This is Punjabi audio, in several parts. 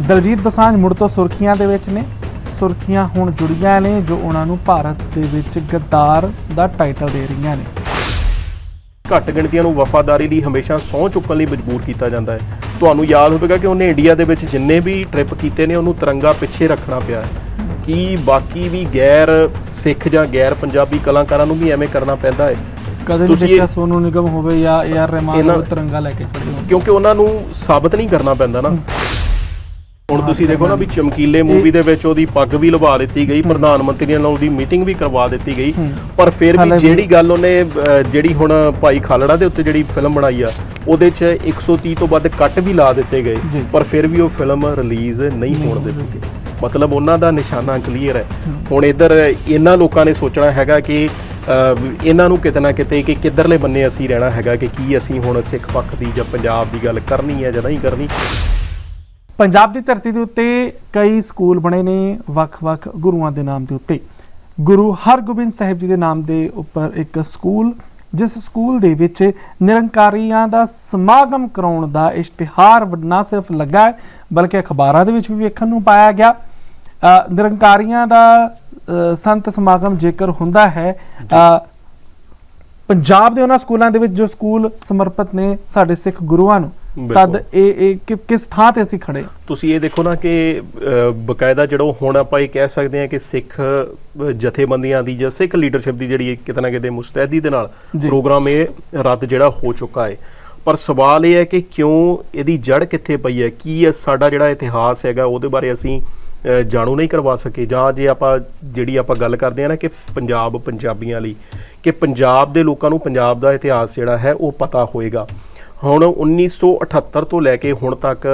ਦਲਜੀਤ ਦੋਸਾਂਝ ਮੁੜ ਤੋਂ ਸੁਰਖੀਆਂ ਦੇ ਵਿੱਚ ਨੇ। ਸੁਰਖੀਆਂ ਹੁਣ ਜੁੜੀਆਂ ਨੇ ਜੋ ਉਹਨਾਂ ਨੂੰ ਭਾਰਤ ਦੇ ਵਿੱਚ ਗੱਦਾਰ ਦਾ ਟਾਈਟਲ ਦੇ ਰਹੀਆਂ ਨੇ। ਘੱਟ ਗਿਣਤੀਆਂ ਨੂੰ ਵਫਾਦਾਰੀ ਲਈ ਹਮੇਸ਼ਾ ਸਹੁੰ ਚੁੱਕਣ ਲਈ ਮਜਬੂਰ ਕੀਤਾ ਜਾਂਦਾ ਹੈ। ਤੁਹਾਨੂੰ ਯਾਦ ਹੋਵੇਗਾ ਕਿ ਉਹਨੇ ਇੰਡੀਆ ਦੇ ਵਿੱਚ ਜਿੰਨੇ ਵੀ ਟ੍ਰਿਪ ਕੀਤੇ ਨੇ ਉਹਨੂੰ ਤਿਰੰਗਾ ਪਿੱਛੇ ਰੱਖਣਾ ਪਿਆ ਹੈ। ਕੀ ਬਾਕੀ ਵੀ ਗੈਰ ਸਿੱਖ ਜਾਂ ਗੈਰ ਪੰਜਾਬੀ ਕਲਾਕਾਰਾਂ ਨੂੰ ਵੀ ਐਵੇਂ ਕਰਨਾ ਪੈਂਦਾ ਹੈ? ਕਦੇ ਨਹੀਂ ਦੇਖਿਆ ਸੋਨੂ ਨਿਗਮ ਹੋਵੇ ਜਾਂ ਏ ਆਰ ਰਹਿਮਾਨ ਤਿਰੰਗਾ ਲੈ ਕੇ ਖੜੇ ਹੋਣ। ਕਿਉਂਕਿ ਉਹਨਾਂ ਨੂੰ ਸਾਬਤ ਨਹੀਂ ਕਰਨਾ ਪੈਂਦਾ ਨਾ। ਹੁਣ ਤੁਸੀਂ ਦੇਖੋ ਨਾ ਵੀ ਚਮਕੀਲੇ ਮੂਵੀ ਦੇ ਵਿੱਚ ਉਹਦੀ ਪੱਗ ਵੀ ਲਵਾ ਦਿੱਤੀ ਗਈ ਪ੍ਰਧਾਨ ਮੰਤਰੀ ਨਾਲ ਉਹਦੀ ਮੀਟਿੰਗ ਵੀ ਕਰਵਾ ਦਿੱਤੀ ਗਈ। ਪਰ ਫਿਰ ਵੀ ਜਿਹੜੀ ਗੱਲ ਉਹਨੇ ਜਿਹੜੀ ਹੁਣ ਭਾਈ ਖਾਲੜਾ ਦੇ ਉੱਤੇ ਜਿਹੜੀ ਫਿਲਮ ਬਣਾਈ ਆ ਉਹਦੇ 'ਚ 130 ਤੋਂ ਵੱਧ ਕੱਟ ਵੀ ਲਾ ਦਿੱਤੇ। ਗਏ। ਪਰ ਫਿਰ ਵੀ ਉਹ ਫਿਲਮ ਰਿਲੀਜ਼ ਨਹੀਂ ਹੋਣ ਦਿੱਤੀ। ਗਈ ਮਤਲਬ ਉਹਨਾਂ ਦਾ ਨਿਸ਼ਾਨਾ ਕਲੀਅਰ ਹੈ। ਹੁਣ ਇੱਧਰ ਇਹਨਾਂ ਲੋਕਾਂ ਨੇ ਸੋਚਣਾ ਹੈਗਾ ਕਿ ਇਹਨਾਂ ਨੂੰ ਕਿਤੇ ਨਾ ਕਿਤੇ ਕਿ ਕਿੱਧਰਲੇ ਬੰਨੇ ਅਸੀਂ ਰਹਿਣਾ ਹੈਗਾ ਕਿ ਕੀ ਅਸੀਂ ਹੁਣ ਸਿੱਖ ਪੱਖ ਦੀ ਜਾਂ ਪੰਜਾਬ ਦੀ ਗੱਲ ਕਰਨੀ ਹੈ ਜਾਂ ਨਹੀਂ ਕਰਨੀ। ਪੰਜਾਬ ਦੀ ਧਰਤੀ ਦੇ ਉੱਤੇ ਕਈ ਸਕੂਲ ਬਣੇ ਨੇ ਵੱਖ-ਵੱਖ ਗੁਰੂਆਂ ਦੇ ਨਾਮ ਦੇ ਉੱਤੇ। ਗੁਰੂ ਹਰਗੋਬਿੰਦ ਸਾਹਿਬ ਜੀ ਦੇ ਨਾਮ ਦੇ ਉੱਪਰ ਇੱਕ ਸਕੂਲ ਜਿਸ ਸਕੂਲ ਦੇ ਵਿੱਚ ਨਿਰੰਕਾਰੀਆਂ ਦਾ ਸਮਾਗਮ ਕਰਾਉਣ ਦਾ ਇਸ਼ਤਿਹਾਰ ਨਾ ਸਿਰਫ ਲੱਗਾ ਹੈ ਬਲਕਿ ਅਖਬਾਰਾਂ ਦੇ ਵਿੱਚ ਵੀ ਵੇਖਣ ਨੂੰ ਪਾਇਆ ਗਿਆ। ਨਿਰੰਕਾਰੀਆਂ ਦਾ ਸੰਤ ਸਮਾਗਮ ਜੇਕਰ ਹੁੰਦਾ ਹੈ ਪੰਜਾਬ ਦੇ ਉਹਨਾਂ ਸਕੂਲਾਂ ਦੇ ਵਿੱਚ ਜੋ ਸਕੂਲ ਸਮਰਪਿਤ ਨੇ ਸਾਡੇ ਸਿੱਖ ਗੁਰੂਆਂ ਨੂੰ ਤਦ। ਇਹ ਇਹ ਕਿਸ ਥਾਂ ਤੇ ਅਸੀਂ ਖੜੇ ਹਾਂ? ਤੁਸੀਂ ਇਹ ਦੇਖੋ ਨਾ ਕਿ ਬਕਾਇਦਾ ਜਿਹੜਾ ਹੁਣ ਆਪਾਂ ਇਹ ਕਹਿ ਸਕਦੇ ਹਾਂ ਕਿ ਸਿੱਖ ਜਥੇਬੰਦੀਆਂ ਦੀ ਜਾਂ ਸਿੱਖ ਲੀਡਰਸ਼ਿਪ ਦੀ ਜਿਹੜੀ ਕਿਤੇ ਨਾ ਕਿਤੇ ਮੁਸਤੈਦੀ ਦੇ ਨਾਲ। ਪ੍ਰੋਗਰਾਮ ਇਹ ਰੱਦ ਜਿਹੜਾ ਹੋ ਚੁੱਕਾ ਹੈ ਪਰ ਸਵਾਲ ਇਹ ਹੈ ਕਿ ਕਿਉਂ ਇਹਦੀ ਜੜ ਕਿੱਥੇ ਪਈ ਹੈ ਕੀ ਇਹ ਸਾਡਾ ਜਿਹੜਾ ਇਤਿਹਾਸ ਹੈਗਾ ਉਹਦੇ ਬਾਰੇ ਅਸੀਂ ਜਾਣੂ ਨਹੀਂ ਕਰਵਾ ਸਕੇ ਜਾਂ ਜੇ ਆਪਾਂ ਜਿਹੜੀ ਆਪਾਂ ਗੱਲ ਕਰਦੇ ਹਾਂ ਨਾ ਕਿ ਪੰਜਾਬ ਪੰਜਾਬੀਆਂ ਲਈ ਕਿ ਪੰਜਾਬ ਦੇ ਲੋਕਾਂ ਨੂੰ ਪੰਜਾਬ ਦਾ ਇਤਿਹਾਸ ਜਿਹੜਾ ਹੈ ਉਹ ਪਤਾ ਹੋਏਗਾ ਹੁਣ 1978 ਤੋਂ ਲੈ ਕੇ ਹੁਣ ਤੱਕ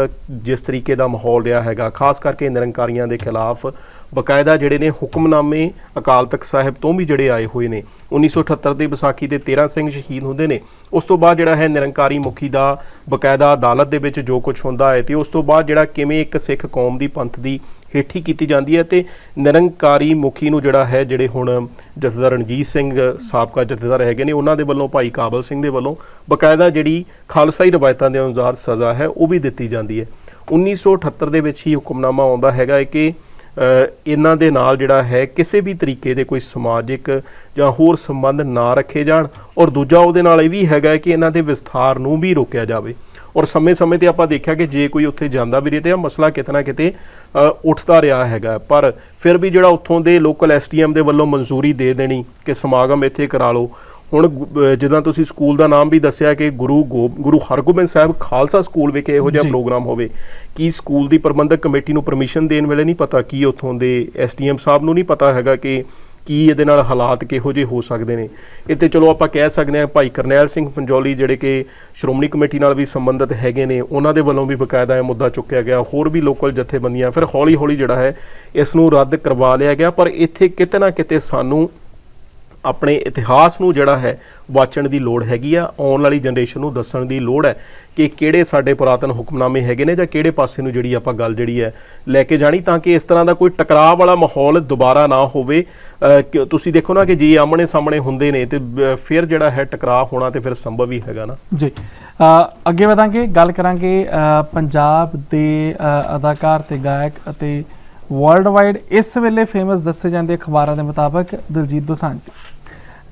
ਜਿਸ ਤਰੀਕੇ ਦਾ ਮਾਹੌਲ ਰਿਹਾ ਹੈਗਾ, ਖਾਸ ਕਰਕੇ ਨਿਰੰਕਾਰੀਆਂ ਦੇ ਖਿਲਾਫ ਬਕਾਇਦਾ ਜਿਹੜੇ ਨੇ ਹੁਕਮਨਾਮੇ ਅਕਾਲ ਤਖਤ ਸਾਹਿਬ ਤੋਂ ਵੀ ਜਿਹੜੇ ਆਏ ਹੋਏ ਨੇ। 1978 ਦੇ ਵਿਸਾਖੀ ਦੇ 13 ਸਿੰਘ ਸ਼ਹੀਦ ਹੁੰਦੇ ਨੇ। ਉਸ ਤੋਂ ਬਾਅਦ ਜਿਹੜਾ ਹੈ ਨਿਰੰਕਾਰੀ ਮੁਖੀ ਦਾ ਬਕਾਇਦਾ ਅਦਾਲਤ ਦੇ ਵਿੱਚ ਜੋ ਕੁਝ ਹੁੰਦਾ ਹੈ ਤੇ ਉਸ ਤੋਂ ਬਾਅਦ ਜਿਹੜਾ ਕਿਵੇਂ ਇੱਕ ਸਿੱਖ ਕੌਮ ਦੀ ਪੰਥ ਦੀ ਹੇਠੀ ਕੀਤੀ ਜਾਂਦੀ ਹੈ ਤੇ ਨਿਰੰਕਾਰੀ ਮੁਖੀ ਨੂੰ ਜਿਹੜਾ ਹੈ ਜਿਹੜੇ ਹੁਣ ਜਥੇਦਾਰ ਰਣਜੀਤ ਸਿੰਘ ਸਾਬਕਾ ਜਥੇਦਾਰ ਹੈਗੇ ਨੇ, ਉਹਨਾਂ ਦੇ ਵੱਲੋਂ ਭਾਈ ਕਾਬਲ ਸਿੰਘ ਦੇ ਵੱਲੋਂ ਬਕਾਇਦਾ ਜਿਹੜੀ ਖਾਲਸਾਈ ਰਵਾਇਤਾਂ ਦੇ ਅਨੁਸਾਰ ਸਜ਼ਾ ਹੈ ਉਹ ਵੀ ਦਿੱਤੀ ਜਾਂਦੀ ਹੈ। 1978 ਦੇ ਵਿੱਚ ਹੀ ਹੁਕਮਨਾਮਾ ਆਉਂਦਾ ਹੈਗਾ ਹੈ ਕਿ ਇਹਨਾਂ ਦੇ ਨਾਲ ਜਿਹੜਾ ਹੈ ਕਿਸੇ ਵੀ ਤਰੀਕੇ ਦੇ ਕੋਈ ਸਮਾਜਿਕ ਜਾਂ ਹੋਰ ਸੰਬੰਧ ਨਾ ਰੱਖੇ ਜਾਣ ਔਰ ਦੂਜਾ ਉਹਦੇ ਨਾਲ ਇਹ ਵੀ ਹੈਗਾ ਕਿ ਇਹਨਾਂ ਦੇ ਵਿਸਥਾਰ ਨੂੰ ਵੀ ਰੋਕਿਆ ਜਾਵੇ। ਔਰ ਸਮੇਂ-ਸਮੇਂ ਤੇ ਆਪਾਂ ਦੇਖਿਆ ਕਿ ਜੇ ਕੋਈ ਉੱਥੇ ਜਾਂਦਾ ਵੀ ਰਹੇ ਤੇ ਇਹ ਮਸਲਾ ਕਿਤੇ ਨਾ ਕਿਤੇ ਉੱਠਦਾ ਰਿਹਾ ਹੈਗਾ ਪਰ ਫਿਰ ਵੀ ਜਿਹੜਾ ਉੱਥੋਂ ਦੇ ਲੋਕਲ ਐਸਟੀਐਮ ਦੇ ਵੱਲੋਂ ਮਨਜ਼ੂਰੀ ਦੇ ਦੇਣੀ ਕਿ ਸਮਾਗਮ ਇੱਥੇ ਕਰਾ ਲਓ ਹੁਣ ਜਿੱਦਾਂ ਤੁਸੀਂ ਸਕੂਲ ਦਾ ਨਾਮ ਵੀ ਦੱਸਿਆ ਕਿ ਗੁਰੂ ਗੋ ਗੁਰੂ ਹਰਗੋਬਿੰਦ ਸਾਹਿਬ ਖਾਲਸਾ ਸਕੂਲ ਵਿਖੇ ਇਹੋ ਜਿਹਾ। ਪ੍ਰੋਗਰਾਮ ਹੋਵੇ ਕੀ ਸਕੂਲ ਦੀ ਪ੍ਰਬੰਧਕ ਕਮੇਟੀ ਨੂੰ ਪਰਮਿਸ਼ਨ ਦੇਣ ਵੇਲੇ ਨਹੀਂ ਪਤਾ? ਕੀ ਉੱਥੋਂ ਦੇ ਐਸਡੀਐਮ ਸਾਹਿਬ ਨੂੰ ਨਹੀਂ ਪਤਾ ਹੈਗਾ ਕਿ ਕੀ ਇਹਦੇ ਨਾਲ ਹਾਲਾਤ ਕਿਹੋ ਜਿਹੇ ਹੋ ਸਕਦੇ ਨੇ? ਇੱਥੇ ਚਲੋ ਆਪਾਂ ਕਹਿ ਸਕਦੇ ਹਾਂ ਭਾਈ ਕਰਨੈਲ ਸਿੰਘ ਪੰਜੋਲੀ ਜਿਹੜੇ ਕਿ ਸ਼੍ਰੋਮਣੀ ਕਮੇਟੀ ਨਾਲ ਵੀ ਸੰਬੰਧਿਤ ਹੈਗੇ ਨੇ ਉਹਨਾਂ ਦੇ ਵੱਲੋਂ ਵੀ ਬਕਾਇਦਾ ਇਹ ਮੁੱਦਾ ਚੁੱਕਿਆ ਗਿਆ। ਹੋਰ ਵੀ ਲੋਕਲ ਜਥੇਬੰਦੀਆਂ ਫਿਰ ਹੌਲੀ ਹੌਲੀ ਜਿਹੜਾ ਹੈ ਇਸ ਨੂੰ ਰੱਦ ਕਰਵਾ ਲਿਆ ਗਿਆ। ਪਰ ਇੱਥੇ ਕਿਤੇ ਨਾ ਕਿਤੇ ਸਾਨੂੰ ਆਪਣੇ ਇਤਿਹਾਸ ਨੂੰ ਜਿਹੜਾ ਹੈ ਵਾਚਣ ਦੀ ਲੋੜ ਹੈਗੀ ਆ, ਆਉਣ ਵਾਲੀ ਜਨਰੇਸ਼ਨ ਨੂੰ ਦੱਸਣ ਦੀ ਲੋੜ ਹੈ ਕਿ ਕਿਹੜੇ ਸਾਡੇ ਪੁਰਾਤਨ ਹੁਕਮਨਾਮੇ ਹੈਗੇ ਨੇ ਜਾਂ ਕਿਹੜੇ ਪਾਸੇ ਨੂੰ ਜਿਹੜੀ ਆਪਾਂ ਗੱਲ ਜਿਹੜੀ ਹੈ ਲੈ ਕੇ ਜਾਣੀ ਤਾਂ ਕਿ ਇਸ ਤਰ੍ਹਾਂ ਦਾ ਕੋਈ ਟਕਰਾਅ ਵਾਲਾ ਮਾਹੌਲ ਦੁਬਾਰਾ ਨਾ ਹੋਵੇ। ਤੁਸੀਂ ਦੇਖੋ ਨਾ ਕਿ ਜੇ ਆਮਣੇ ਸਾਹਮਣੇ ਹੁੰਦੇ ਨੇ ਤੇ ਫਿਰ ਜਿਹੜਾ ਹੈ ਟਕਰਾਅ ਹੋਣਾ ਤੇ ਫਿਰ ਸੰਭਵ ਹੀ ਹੈਗਾ ਨਾ। ਜੀ। ਅੱਗੇ ਵਧਾਂਗੇ, ਗੱਲ ਕਰਾਂਗੇ ਪੰਜਾਬ ਦੇ ਅਦਾਕਾਰ ਤੇ ਗਾਇਕ ਅਤੇ ਵਰਲਡ ਵਾਈਡ ਇਸ ਵੇਲੇ ਫੇਮਸ ਦੱਸੇ ਜਾਂਦੇ ਅਖਬਾਰਾਂ ਦੇ ਮੁਤਾਬਕ ਦਲਜੀਤ ਦੋਸਾਂਝ।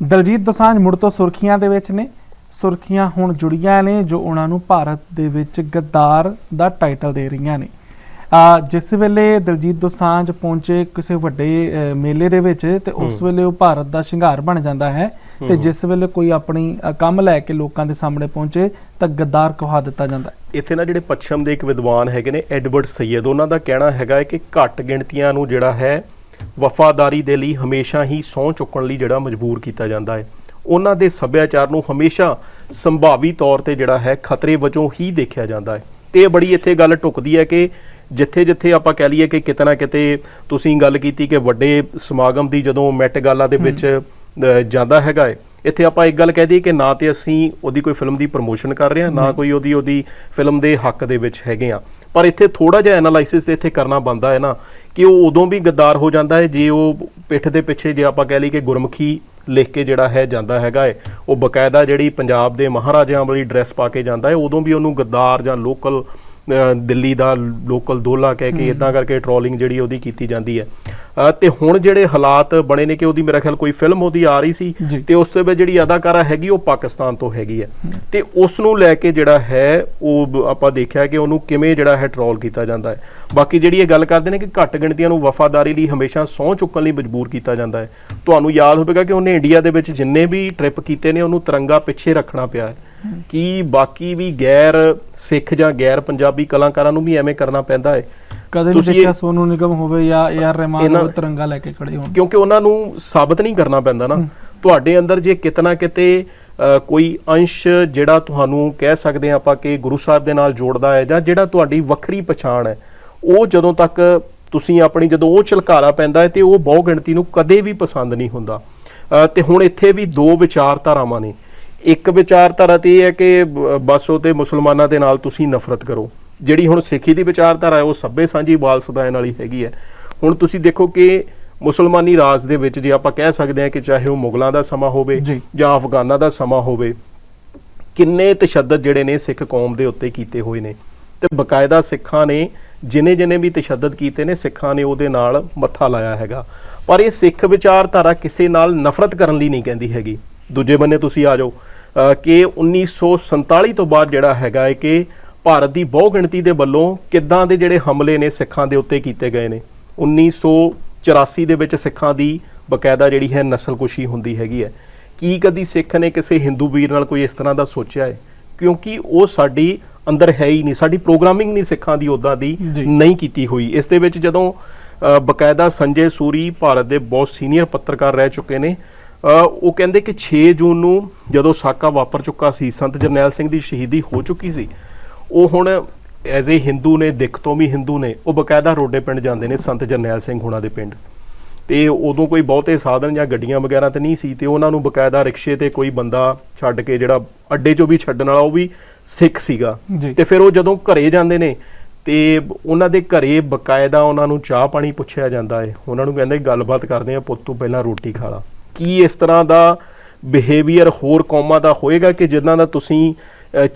ਦਲਜੀਤ ਦੋਸਾਂਝ ਮੁੜ ਤੋਂ ਸੁਰਖੀਆਂ ਦੇ ਵਿੱਚ ਨੇ। ਸੁਰਖੀਆਂ ਹੁਣ ਜੁੜੀਆਂ ਨੇ ਜੋ ਉਹਨਾਂ ਨੂੰ ਭਾਰਤ ਦੇ ਵਿੱਚ ਗੱਦਾਰ ਦਾ ਟਾਈਟਲ ਦੇ ਰਹੀਆਂ ਨੇ। ਜਿਸ ਵੇਲੇ ਦਲਜੀਤ ਦੋਸਾਂਝ ਪਹੁੰਚੇ ਕਿਸੇ ਵੱਡੇ ਮੇਲੇ ਦੇ ਵਿੱਚ ਤੇ ਉਸ ਵੇਲੇ ਉਹ ਭਾਰਤ ਦਾ ਸ਼ਿੰਗਾਰ ਬਣ ਜਾਂਦਾ ਹੈ ਤੇ ਜਿਸ ਵੇਲੇ ਕੋਈ ਆਪਣੀ ਕੰਮ ਲੈ ਕੇ ਲੋਕਾਂ ਦੇ ਸਾਹਮਣੇ ਪਹੁੰਚੇ ਤਾਂ ਗੱਦਾਰ ਕਹਾ ਦਿੱਤਾ ਜਾਂਦਾ ਹੈ। ਇੱਥੇ ਨਾ ਜਿਹੜੇ ਪੱਛਮ ਦੇ ਇੱਕ ਵਿਦਵਾਨ ਹੈਗੇ ਨੇ ਐਡਵਰਡ ਸੈਯਦ ਉਹਨਾਂ ਦਾ ਕਹਿਣਾ ਹੈਗਾ ਕਿ ਘੱਟ ਗਿਣਤੀਆਂ ਨੂੰ ਜਿਹੜਾ ਹੈ ਵਫਾਦਾਰੀ ਦੇ ਲਈ ਹਮੇਸ਼ਾ ਹੀ ਸਹੁੰ ਚੁੱਕਣ ਲਈ ਜਿਹੜਾ ਮਜਬੂਰ ਕੀਤਾ ਜਾਂਦਾ ਹੈ। ਉਹਨਾਂ ਦੇ ਸੱਭਿਆਚਾਰ ਨੂੰ ਹਮੇਸ਼ਾ ਸੰਭਾਵੀ ਤੌਰ ਤੇ ਜਿਹੜਾ ਹੈ ਖਤਰੇ ਵਜੋਂ ਹੀ ਦੇਖਿਆ ਜਾਂਦਾ ਹੈ। ਤੇ ਇਹ ਬੜੀ ਇੱਥੇ ਗੱਲ ਟੁਕਦੀ ਹੈ ਕਿ ਜਿੱਥੇ ਜਿੱਥੇ ਆਪਾਂ ਕਹਿ ਲਈਏ ਕਿ ਕਿਤੇ ਨਾ ਕਿਤੇ ਤੁਸੀਂ ਗੱਲ ਕੀਤੀ ਕਿ ਵੱਡੇ ਸਮਾਗਮ ਦੀ ਜਦੋਂ ਮੈਟ ਗਾਲਾ ਦੇ ਵਿੱਚ ਜਾਂਦਾ ਹੈਗਾ ਹੈ ਇੱਥੇ ਆਪਾਂ ਇੱਕ ਗੱਲ ਕਹਿ ਦਈਏ ਕਿ ਨਾ ਤੇ ਅਸੀਂ ਉਹਦੀ ਕੋਈ ਫਿਲਮ ਦੀ ਪ੍ਰਮੋਸ਼ਨ ਕਰ ਰਹੇ ਹਾਂ ਨਾ ਕੋਈ ਉਹਦੀ ਉਹਦੀ ਫਿਲਮ ਦੇ ਹੱਕ ਦੇ ਵਿੱਚ ਹੈਗੇ ਆ ਪਰ ਇੱਥੇ ਥੋੜਾ ਜਿਹਾ ਐਨਾਲਾਈਸਿਸ ਤੇ ਇੱਥੇ ਕਰਨਾ ਬੰਦਾ ਹੈ ਨਾ ਕਿ ਉਹ ਉਦੋਂ ਵੀ ਗੱਦਾਰ ਹੋ ਜਾਂਦਾ ਹੈ ਜੇ ਉਹ ਪਿੱਠ ਦੇ ਪਿੱਛੇ ਜੇ ਆਪਾਂ ਕਹਿ ਲਈਏ ਕਿ ਗੁਰਮੁਖੀ ਲਿਖ ਕੇ ਜਿਹੜਾ ਹੈ ਜਾਂਦਾ ਹੈਗਾ ਹੈ ਉਹ ਬਕਾਇਦਾ ਜਿਹੜੀ ਪੰਜਾਬ ਦੇ ਮਹਾਰਾਜਿਆਂ ਵਾਲੀ ਡਰੈਸ ਪਾ ਕੇ ਜਾਂਦਾ ਹੈ ਉਦੋਂ ਵੀ ਉਹਨੂੰ ਗੱਦਾਰ ਜਾਂ ਲੋਕਲ ਦਿੱਲੀ ਦਾ ਲੋਕਲ ਦੋਲਾ ਕਹਿ ਕੇ ਇਦਾਂ ਕਰਕੇ ਟ੍ਰੋਲਿੰਗ ਜਿਹੜੀ ਉਹਦੀ ਕੀਤੀ ਜਾਂਦੀ ਹੈ। ਤੇ ਹੁਣ ਜਿਹੜੇ ਹਾਲਾਤ ਬਣੇ ਨੇ ਕਿ ਉਹਦੀ ਮੇਰਾ ਖਿਆਲ ਕੋਈ ਫਿਲਮ ਉਹਦੀ ਆ ਰਹੀ ਸੀ। ਤੇ ਉਸ ਤੋਂ ਬਾਅਦ ਜਿਹੜੀ ਅਦਾਕਾਰਾ ਹੈਗੀ ਉਹ ਪਾਕਿਸਤਾਨ ਤੋਂ ਹੈਗੀ ਹੈ। ਤੇ ਉਸ ਨੂੰ ਲੈ ਕੇ ਜਿਹੜਾ ਹੈ ਉਹ ਆਪਾਂ ਦੇਖਿਆ ਕਿ ਉਹਨੂੰ ਕਿਵੇਂ ਜਿਹੜਾ ਹੈ ਟ੍ਰੋਲ ਕੀਤਾ ਜਾਂਦਾ ਹੈ। ਬਾਕੀ ਜਿਹੜੀ ਇਹ ਗੱਲ ਕਰਦੇ ਨੇ ਕਿ ਘੱਟ ਗਿਣਤੀਆਂ ਨੂੰ ਵਫਾਦਾਰੀ ਲਈ ਹਮੇਸ਼ਾ ਸਹੁੰ ਚੁੱਕਣ ਲਈ ਮਜਬੂਰ ਕੀਤਾ ਜਾਂਦਾ ਹੈ। ਤੁਹਾਨੂੰ ਯਾਦ ਹੋਵੇਗਾ ਕਿ ਉਹਨੇ ਇੰਡੀਆ ਦੇ ਵਿੱਚ ਜਿੰਨੇ ਵੀ ਟ੍ਰਿਪ ਕੀਤੇ ਨੇ ਉਹਨੂੰ ਤਿਰੰਗਾ ਪਿੱਛੇ ਰੱਖਣਾ ਪਿਆ ਹੈ। ਕਿ ਬਾਕੀ ਵੀ ਗੈਰ ਸਿੱਖ ਜਾਂ ਗੈਰ ਪੰਜਾਬੀ ਕਲਾਕਾਰਾਂ ਨੂੰ ਵੀ ਐਵੇਂ ਕਰਨਾ ਪੈਂਦਾ ਹੈ ਕਦੇ ਨਹੀਂ ਦੇਖਿਆ ਸੋਨੂ ਨਿਗਮ ਹੋਵੇ ਜਾਂ ਆਰ ਰਹਿਮਾਨ ਹੋਵੇ ਤਿਰੰਗਾ ਲੈ ਕੇ ਖੜੇ ਹੋਣ। ਕਿਉਂਕਿ ਉਹਨਾਂ ਨੂੰ ਸਾਬਤ ਨਹੀਂ ਕਰਨਾ ਪੈਂਦਾ ਨਾ। ਤੁਹਾਡੇ ਅੰਦਰ ਜੇ ਕਿਤਨਾ ਕਿਤੇ ਕੋਈ ਅੰਸ਼ ਜਿਹੜਾ ਤੁਹਾਨੂੰ ਕਹਿ ਸਕਦੇ ਹਾਂ ਆਪਾਂ ਕਿ ਗੁਰੂ ਸਾਹਿਬ ਦੇ ਨਾਲ ਜੋੜਦਾ ਹੈ ਜਾਂ ਜਿਹੜਾ ਤੁਹਾਡੀ ਵੱਖਰੀ ਪਛਾਣ ਹੈ ਉਹ ਜਦੋਂ ਤੱਕ ਤੁਸੀਂ ਆਪਣੀ ਜਦੋਂ ਉਹ ਝਲਕਾਰਾ ਪੈਂਦਾ ਹੈ ਤੇ ਉਹ ਬਹੁ ਗਿਣਤੀ ਨੂੰ ਕਦੇ ਵੀ ਪਸੰਦ ਨਹੀਂ ਹੁੰਦਾ। ਤੇ ਹੁਣ ਇੱਥੇ ਵੀ ਦੋ ਵਿਚਾਰਧਾਰਾਵਾਂ ਨੇ। ਇੱਕ ਵਿਚਾਰਧਾਰਾ ਤੇ ਇਹ ਹੈ ਕਿ ਬਸ ਉਹ ਤੇ ਮੁਸਲਮਾਨਾਂ ਦੇ ਨਾਲ ਤੁਸੀਂ ਨਫ਼ਰਤ ਕਰੋ। ਜਿਹੜੀ ਹੁਣ ਸਿੱਖੀ ਦੀ ਵਿਚਾਰਧਾਰਾ ਹੈ ਉਹ ਸੱਭੇ ਸਾਂਝੀ ਬਾਲ ਸਦਾਇਨ ਵਾਲੀ ਹੈਗੀ ਹੈ। ਹੁਣ ਤੁਸੀਂ ਦੇਖੋ ਕਿ ਮੁਸਲਮਾਨੀ ਰਾਜ ਦੇ ਵਿੱਚ ਜੇ ਆਪਾਂ ਕਹਿ ਸਕਦੇ ਹਾਂ ਕਿ ਚਾਹੇ ਉਹ ਮੁਗਲਾਂ ਦਾ ਸਮਾਂ ਹੋਵੇ ਜੀ। ਅਫਗਾਨਾਂ ਦਾ ਸਮਾਂ ਹੋਵੇ ਕਿੰਨੇ ਤਸ਼ੱਦਦ ਜਿਹੜੇ ਨੇ ਸਿੱਖ ਕੌਮ ਦੇ ਉੱਤੇ ਕੀਤੇ ਹੋਏ ਨੇ। ਤੇ ਬਕਾਇਦਾ ਸਿੱਖਾਂ ਨੇ ਜਿਨੇ ਜਿਨੇ ਵੀ ਤਸ਼ੱਦਦ ਕੀਤੇ ਨੇ ਸਿੱਖਾਂ ਨੇ ਉਹਦੇ ਨਾਲ ਮੱਥਾ ਲਾਇਆ ਹੈਗਾ। ਪਰ ਇਹ ਸਿੱਖ ਵਿਚਾਰਧਾਰਾ ਕਿਸੇ ਨਾਲ ਨਫ਼ਰਤ ਕਰਨ ਲਈ ਨਹੀਂ ਕਹਿੰਦੀ ਹੈਗੀ। ਦੂਜੇ ਬੰਨੇ ਤੁਸੀਂ ਆ ਜਾਓ ਕਿ 1947 ਤੋਂ ਬਾਅਦ ਜਿਹੜਾ ਹੈਗਾ ਹੈ ਕਿ ਭਾਰਤ ਦੀ ਬਹੁ ਗਿਣਤੀ ਦੇ ਵੱਲੋਂ ਕਿੱਦਾਂ ਦੇ ਜਿਹੜੇ ਹਮਲੇ ਨੇ ਸਿੱਖਾਂ ਦੇ ਉੱਤੇ ਕੀਤੇ ਗਏ ਨੇ। 1984 ਦੇ ਵਿੱਚ ਸਿੱਖਾਂ ਦੀ ਬਕਾਇਦਾ ਜਿਹੜੀ ਹੈ ਨਸਲਕੁਸ਼ੀ ਹੁੰਦੀ ਹੈਗੀ ਹੈ। ਕੀ ਕਦੀ ਸਿੱਖ ਨੇ ਕਿਸੇ ਹਿੰਦੂ ਵੀਰ ਨਾਲ ਕੋਈ ਇਸ ਤਰ੍ਹਾਂ ਦਾ ਸੋਚਿਆ ਹੈ? ਕਿਉਂਕਿ ਉਹ ਸਾਡੀ ਅੰਦਰ ਹੈ ਹੀ ਨਹੀਂ ਸਾਡੀ ਪ੍ਰੋਗਰਾਮਿੰਗ ਨਹੀਂ ਸਿੱਖਾਂ ਦੀ ਉਦਾਂ ਦੀ। ਨਹੀਂ ਕੀਤੀ ਹੋਈ। ਇਸ ਦੇ ਵਿੱਚ ਜਦੋਂ ਬਕਾਇਦਾ ਸੰਜੇ ਸੂਰੀ ਭਾਰਤ ਦੇ ਬਹੁਤ ਸੀਨੀਅਰ ਪੱਤਰਕਾਰ ਰਹਿ ਚੁੱਕੇ ਨੇ ਉਹ ਕਹਿੰਦੇ ਕਿ 6 ਜੂਨ ਨੂੰ ਜਦੋਂ ਸਾਕਾ ਵਾਪਰ ਚੁੱਕਾ ਸੀ ਸੰਤ ਜਰਨੈਲ ਸਿੰਘ ਦੀ ਸ਼ਹੀਦੀ ਹੋ ਚੁੱਕੀ ਸੀ ਉਹ ਹੁਣ ਐਜ਼ ਏ ਹਿੰਦੂ ਨੇ ਦਿੱਖ ਤੋਂ ਵੀ ਹਿੰਦੂ ਨੇ ਉਹ ਬਕਾਇਦਾ ਰੋਡੇ ਪਿੰਡ ਜਾਂਦੇ ਨੇ ਸੰਤ ਜਰਨੈਲ ਸਿੰਘ ਹੁਣਾਂ ਦੇ ਪਿੰਡ। ਤੇ ਉਦੋਂ ਕੋਈ ਬਹੁਤੇ ਸਾਧਨ ਜਾਂ ਗੱਡੀਆਂ ਵਗੈਰਾ ਤੇ ਨਹੀਂ ਸੀ ਤੇ ਉਹਨਾਂ ਨੂੰ ਬਕਾਇਦਾ ਰਿਕਸ਼ੇ ਤੇ ਕੋਈ ਬੰਦਾ ਛੱਡ ਕੇ ਜਿਹੜਾ ਅੱਡੇ 'ਚੋਂ ਵੀ ਛੱਡਣ ਵਾਲਾ ਉਹ ਵੀ ਸਿੱਖ ਸੀਗਾ। ਤੇ ਫਿਰ ਉਹ ਜਦੋਂ ਘਰੇ ਜਾਂਦੇ ਨੇ ਤੇ ਉਹਨਾਂ ਦੇ ਘਰੇ ਬਕਾਇਦਾ ਉਹਨਾਂ ਨੂੰ ਚਾਹ ਪਾਣੀ ਪੁੱਛਿਆ ਜਾਂਦਾ ਹੈ ਉਹਨਾਂ ਨੂੰ ਕਹਿੰਦੇ ਗੱਲਬਾਤ ਕਰਦੇ ਆ ਪੁੱਤ ਤੂੰ ਪਹਿਲਾਂ ਰੋਟੀ ਖਾ ਲਾ। ਕੀ ਇਸ ਤਰ੍ਹਾਂ ਦਾ ਬਿਹੇਵੀਅਰ ਹੋਰ ਕੌਮਾਂ ਦਾ ਹੋਏਗਾ ਕਿ ਜਿਨ੍ਹਾਂ ਦਾ ਤੁਸੀਂ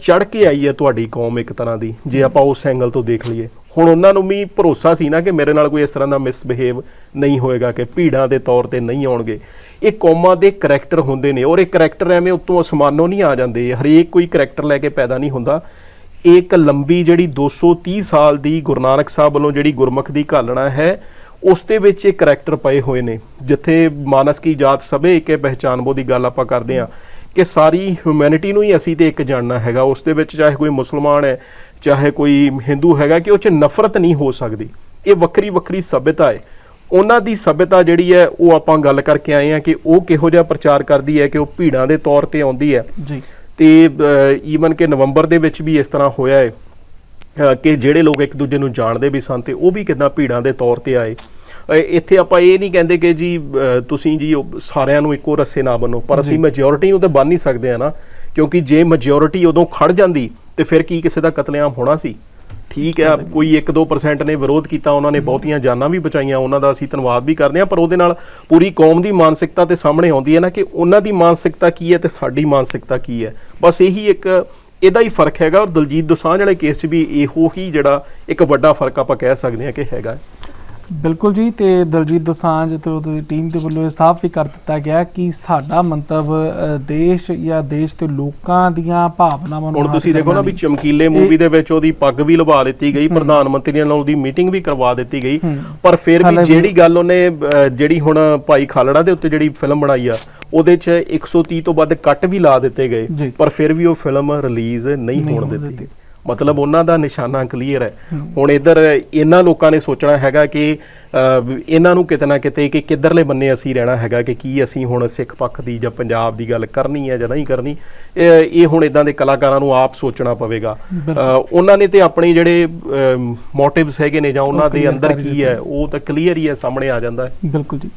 ਚੜ ਕੇ ਆਈ ਹੈ ਤੁਹਾਡੀ ਕੌਮ ਇੱਕ ਤਰ੍ਹਾਂ ਦੀ? ਜੇ ਆਪਾਂ ਉਸ ਐਂਗਲ ਤੋਂ ਦੇਖ ਲਈਏ। ਹੁਣ ਉਹਨਾਂ ਨੂੰ ਵੀ ਭਰੋਸਾ ਸੀ ਨਾ ਕਿ ਮੇਰੇ ਨਾਲ ਕੋਈ ਇਸ ਤਰ੍ਹਾਂ ਦਾ ਮਿਸਬਿਹੇਵ ਨਹੀਂ ਹੋਏਗਾ, ਕਿ ਭੀੜਾਂ ਦੇ ਤੌਰ ਤੇ ਨਹੀਂ ਆਉਣਗੇ। ਇਹ ਕੌਮਾਂ ਦੇ ਕਰੈਕਟਰ ਹੁੰਦੇ ਨੇ ਔਰ ਇਹ ਕਰੈਕਟਰ ਐਵੇਂ ਉੱਤੋਂ ਅਸਮਾਨੋਂ ਨਹੀਂ ਆ ਜਾਂਦੇ। ਹਰੇਕ ਕੋਈ ਕਰੈਕਟਰ ਲੈ ਕੇ ਪੈਦਾ ਨਹੀਂ ਹੁੰਦਾ। ਇਹ ਇੱਕ ਲੰਬੀ ਜਿਹੜੀ 230 ਸਾਲ ਦੀ ਗੁਰੂ ਨਾਨਕ ਸਾਹਿਬ ਵੱਲੋਂ ਜਿਹੜੀ ਗੁਰਮੁਖ ਦੀ ਘਾਲਣਾ ਹੈ ਉਸ ਦੇ ਵਿੱਚ ਇਹ ਕਰੈਕਟਰ ਪਏ ਹੋਏ ਨੇ ਜਿੱਥੇ ਮਾਨਸ ਕੀ ਜਾਤ ਸਭੇ ਇੱਕ ਪਹਿਚਾਨਬੋ ਦੀ ਗੱਲ ਆਪਾਂ ਕਰਦੇ ਹਾਂ ਕਿ ਸਾਰੀ ਹਿਊਮੈਨਿਟੀ ਨੂੰ ਹੀ ਅਸੀਂ ਤੇ ਇੱਕ ਜਾਣਨਾ ਹੈਗਾ ਉਸ ਦੇ ਵਿੱਚ ਚਾਹੇ ਕੋਈ ਮੁਸਲਮਾਨ ਹੈ ਚਾਹੇ ਕੋਈ ਹਿੰਦੂ ਹੈਗਾ ਕਿ ਉਹ ਚ ਨਫ਼ਰਤ ਨਹੀਂ ਹੋ ਸਕਦੀ। ਇਹ ਵੱਖਰੀ ਵੱਖਰੀ ਸਭਿਅਤਾ ਹੈ। ਉਹਨਾਂ ਦੀ ਸਭਿਅਤਾ ਜਿਹੜੀ ਹੈ ਉਹ ਆਪਾਂ ਗੱਲ ਕਰਕੇ ਆਏ ਆ ਕਿ ਉਹ ਕਿਹੋ ਜਿਹਾ ਪ੍ਰਚਾਰ ਕਰਦੀ ਹੈ ਕਿ ਉਹ ਭੀੜਾਂ ਦੇ ਤੌਰ ਤੇ ਆਉਂਦੀ ਹੈ। ਜੀ। ਤੇ ਈਵਨ ਕਿ ਨਵੰਬਰ ਦੇ ਵਿੱਚ ਵੀ ਇਸ ਤਰ੍ਹਾਂ ਹੋਇਆ ਹੈ ਕਿ ਜਿਹੜੇ ਲੋਕ ਇੱਕ ਦੂਜੇ ਨੂੰ ਜਾਣਦੇ ਵੀ ਸਨ ਤੇ ਉਹ ਵੀ ਕਿਦਾਂ ਭੀੜਾਂ ਦੇ ਤੌਰ ਤੇ ਆਏ। ਇੱਥੇ ਆਪਾਂ ਇਹ ਨਹੀਂ ਕਹਿੰਦੇ ਕਿ ਜੀ ਤੁਸੀਂ ਜੀ ਸਾਰਿਆਂ ਨੂੰ ਇੱਕੋ ਰੱਸੇ ਨਾ ਬੰਨੋ ਪਰ ਅਸੀਂ ਮੈਜੋਰਿਟੀ ਨੂੰ ਤਾਂ ਬੰਨ ਨਹੀਂ ਸਕਦੇ ਆ ਨਾ ਕਿਉਂਕਿ ਜੇ ਮੈਜੋਰਿਟੀ ਉਦੋਂ ਖੜ ਜਾਂਦੀ ਤੇ ਫਿਰ ਕੀ ਕਿਸੇ ਦਾ ਕਤਲੇਆਮ ਹੋਣਾ ਸੀ? ਠੀਕ ਹੈ ਕੋਈ 1-2% ਨੇ ਵਿਰੋਧ ਕੀਤਾ ਉਹਨਾਂ ਨੇ ਬਹੁਤੀਆਂ ਜਾਨਾਂ ਵੀ ਬਚਾਈਆਂ ਉਹਨਾਂ ਦਾ ਅਸੀਂ ਧੰਨਵਾਦ ਵੀ ਕਰਦੇ ਹਾਂ ਪਰ ਉਹਦੇ ਨਾਲ ਪੂਰੀ ਕੌਮ ਦੀ ਮਾਨਸਿਕਤਾ ਤੇ ਸਾਹਮਣੇ ਆਉਂਦੀ ਹੈ ਨਾ ਕਿ ਉਹਨਾਂ ਦੀ ਮਾਨਸਿਕਤਾ ਕੀ ਹੈ ਤੇ ਸਾਡੀ ਮਾਨਸਿਕਤਾ ਕੀ ਹੈ। ਬਸ ਇਹੀ ਇੱਕ ਇਹਦਾ ਹੀ ਫ਼ਰਕ ਹੈਗਾ ਔਰ ਦਲਜੀਤ ਦੋਸਾਂਝ ਵਾਲੇ ਕੇਸ 'ਚ ਵੀ ਇਹੋ ਹੀ ਜਿਹੜਾ ਇੱਕ ਵੱਡਾ ਫ਼ਰਕ ਆਪਾਂ ਕਹਿ ਸਕਦੇ ਹਾਂ ਕਿ ਹੈਗਾ। ਬਿਲਕੁਲ ਜੀ ਤੇ ਦਲਜੀਤ ਦੋਸਾਂਝ ਤੇ ਉਹਦੀ ਟੀਮ ਦੇ ਵੱਲੋਂ ਇਹ ਸਾਫ਼ ਵੀ ਕਰ ਦਿੱਤਾ ਗਿਆ ਕਿ ਸਾਡਾ ਮੰਤਵ ਦੇਸ਼ ਜਾਂ ਦੇਸ਼ ਤੇ ਲੋਕਾਂ ਦੀਆਂ ਭਾਵਨਾਵਾਂ ਨੂੰ ਹੁਣ ਤੁਸੀਂ ਦੇਖੋ ਨਾ ਵੀ ਚਮਕੀਲੇ ਮੂਵੀ ਦੇ ਵਿੱਚ ਉਹਦੀ ਪੱਗ ਵੀ ਲਵਾ ਦਿੱਤੀ ਗਈ ਪ੍ਰਧਾਨ ਮੰਤਰੀ ਨਾਲ ਉਹਦੀ ਮੀਟਿੰਗ ਵੀ ਕਰਵਾ ਦਿੱਤੀ ਗਈ। ਪਰ ਫਿਰ ਵੀ ਜਿਹੜੀ ਗੱਲ ਉਹਨੇ ਜਿਹੜੀ ਹੁਣ ਭਾਈ ਖਾਲੜਾ ਦੇ ਉੱਤੇ ਜਿਹੜੀ ਫਿਲਮ ਬਣਾਈ ਆ ਉਹਦੇ 'ਚ 130 ਤੋਂ ਵੱਧ ਕੱਟ ਵੀ ਲਾ ਦਿੱਤੇ ਗਏ। ਪਰ ਫਿਰ ਵੀ ਉਹ ਫਿਲਮ ਰਿਲੀਜ਼ ਨਹੀਂ ਹੋਣ ਦਿੱਤੀ। ਮਤਲਬ ਉਹਨਾਂ ਦਾ ਨਿਸ਼ਾਨਾ ਕਲੀਅਰ ਹੈ। ਹੁਣ ਇਧਰ ਇਹਨਾਂ ਲੋਕਾਂ ਨੇ ਸੋਚਣਾ ਹੈਗਾ ਕਿ ਇਹਨਾਂ ਨੂੰ ਕਿਤੇ ਨਾ ਕਿਤੇ ਕਿ ਕਿੱਧਰਲੇ ਬੰਨੇ ਅਸੀਂ ਰਹਿਣਾ ਹੈਗਾ ਕਿ ਕੀ ਅਸੀਂ ਹੁਣ ਸਿੱਖ ਪੱਖ ਦੀ ਜਾਂ ਪੰਜਾਬ ਦੀ ਗੱਲ ਕਰਨੀ ਹੈ ਜਾਂ ਨਹੀਂ ਕਰਨੀ ਇਹ ਹੁਣ ਇਦਾਂ ਦੇ ਕਲਾਕਾਰਾਂ ਨੂੰ ਆਪ ਸੋਚਣਾ ਪਵੇਗਾ। ਉਹਨਾਂ ਨੇ ਤੇ ਆਪਣੇ ਜਿਹੜੇ ਮੋਟਿਵਸ ਹੈਗੇ ਨੇ ਜਾਂ ਉਹਨਾਂ ਉਹ ਦੇ ਅੰਦਰ ਕੀ ਹੈ ਉਹ ਤਾਂ ਕਲੀਅਰ ਹੀ ਹੈ ਸਾਹਮਣੇ ਆ ਜਾਂਦਾ ਹੈ। ਬਿਲਕੁਲ ਜੀ।